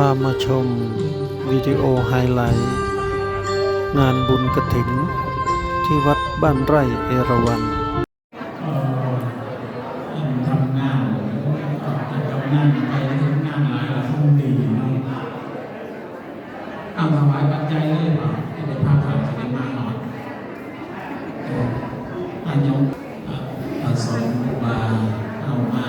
พามาชมวิดีโอไฮไลท์ งานบุญกระถิ่นที่วัดบ้านไร่เอราวัณทำงานทำงานไปทำงานหลายละคงดีเอาถวายปัจจัยเลยเปล่าที่ได้พาทางจะได้มาหน่อยอันยงอาสมบาเอามา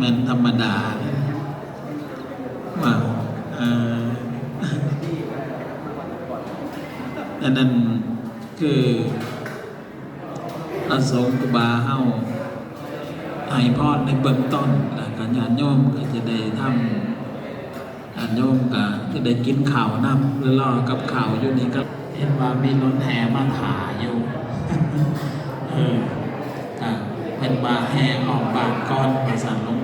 มันธรรมดาเนี่ยว่าอันนั้นคืออาสงฆ์ครูบาเฮาให้พรในเบื้องต้นแล้วก็ญาติโยมก็จะได้ทำญาติโยมก็จะได้กินข้าวน้ำหรือรอกับข้าวอยู่นี่ก็เห็นว่ามีรถแห่มาถ่ายอยู่เออเป็นมาแห่ออกบานก้อนมาสั่นลง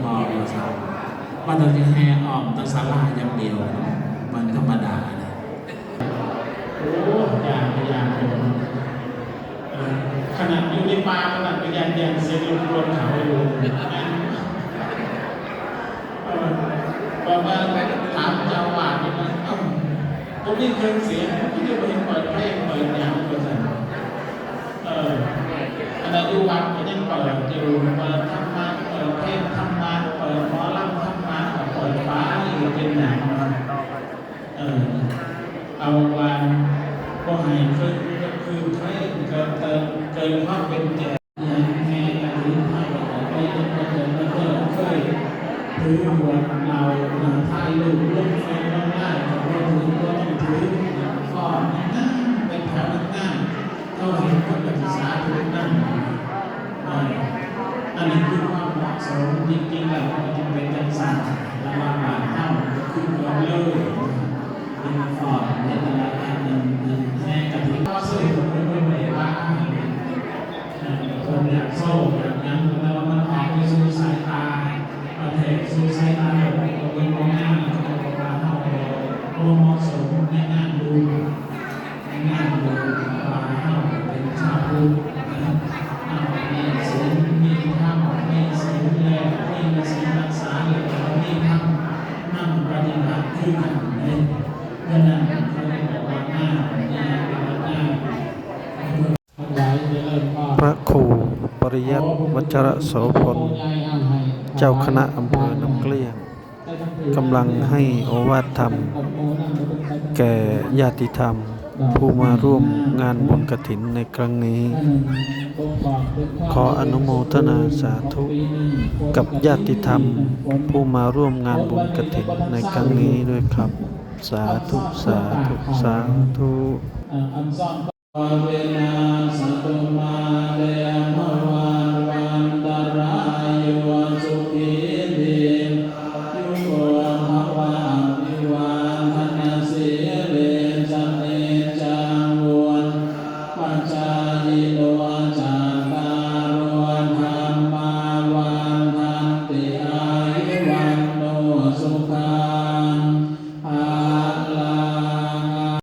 พ่อมาสั่นว่าเราจะแห่ออกแตะสลาอย่างเดียว มันธรรมดาเนี่ยโอ้ยากยานคนเอ่อขนาดอยู่ในป่าขนาดพยานยังเสียงรบกวนเขาอยู่เอ่อบอกว่าถามเจ้าวาดนี่ว่าเอ้าตรงนี้เครื่องเสียงที่จะไปเปิดเพลงเปิดหยังก็สั่นเออขณะอยู่วัดก็ยังเปิดอยู่มะเปิ ดเพลงธรรมะเปิดหมอลำธรรมะเปิดฟ้าอีกเป็นหนังเออเอาวันก็ให้คือก็คือใครเกินเติมเกินความเป็นแก่ยังแม่กันหรือไม่ก็ไปยังก็เกินก็เกินเคยถือหัวเราหนังท้ายลูกลูกแฟนเราได้แต่าถือก็ต้อถือข้อนั่งเป็นแถวนั่งเขาเห็นคนศึกษาถือนั่งอันนี้คือ ความเหมาะสมจริงๆแล้วมันจะเป็นจังสันระหว่างหลานเท่าคือเราเลยเป็นฟอร์ดในตลาดอันหนึ่ง ฏิบัติคือกันเลย เพราะนั้นเขาเลยบอกว่าหน้าหน้าหน้าทั้งหลายได้เริ่มก็ พระครูปริยัติวัชระโสพล เจ้าคณะอำเภอน้ำเ ำ กำลังให้โอวาทธรรม แก่ญาติธรรม ผู้มาร่วมงานบุญกระถินในครั้งนี้ ขออนุโมทนาสาธุ กับญาติธรรม ผู้มาร่วมงานบุญกระถินในครั้งนี้ด้วยครับ สาธุสาธุสาธุ